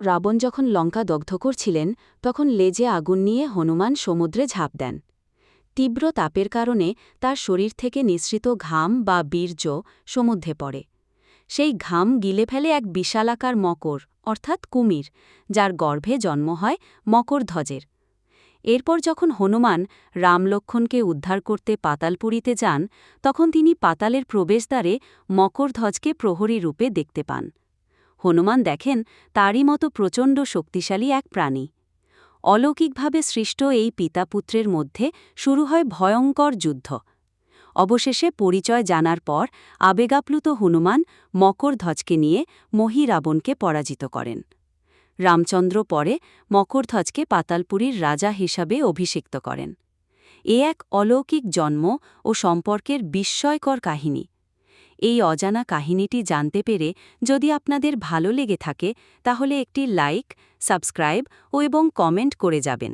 রাবণ যখন লঙ্কা দগ্ধ করছিলেন, তখন লেজে আগুন নিয়ে হনুমান সমুদ্রে ঝাঁপ দেন। তীব্র তাপের কারণে তার শরীর থেকে নিঃসৃত ঘাম বা বীর্য সমুদ্রে পড়ে। সেই ঘাম গিলে ফেলে এক বিশালাকার মকর, অর্থাৎ কুমির, যার গর্ভে জন্ম হয় মকরধ্বজের। এরপর যখন হনুমান রামলক্ষণকে উদ্ধার করতে পাতালপুরীতে যান, তখন তিনি পাতালের প্রবেশদ্বারে মকরধ্বজকে প্রহরী রূপে দেখতে পান। হনুমান দেখেন তারই মতো প্রচণ্ড শক্তিশালী এক প্রাণী। অলৌকিকভাবে সৃষ্ট এই পিতাপুত্রের মধ্যে শুরু হয় ভয়ঙ্কর যুদ্ধ। অবশেষে পরিচয় জানার পর আবেগাপ্লুত হনুমান মকরধ্বজকে নিয়ে মহিরাবণকে পরাজিত করেন। রামচন্দ্র পরে মকরধ্বজকে পাতালপুরীর রাজা হিসাবে অভিষিক্ত করেন। এ এক অলৌকিক জন্ম ও সম্পর্কের বিস্ময়কর কাহিনী। এই অজানা কাহিনীটি জানতে পেরে যদি আপনাদের ভালো লেগে থাকে, তাহলে একটি লাইক, সাবস্ক্রাইব ও এবং কমেন্ট করে যাবেন।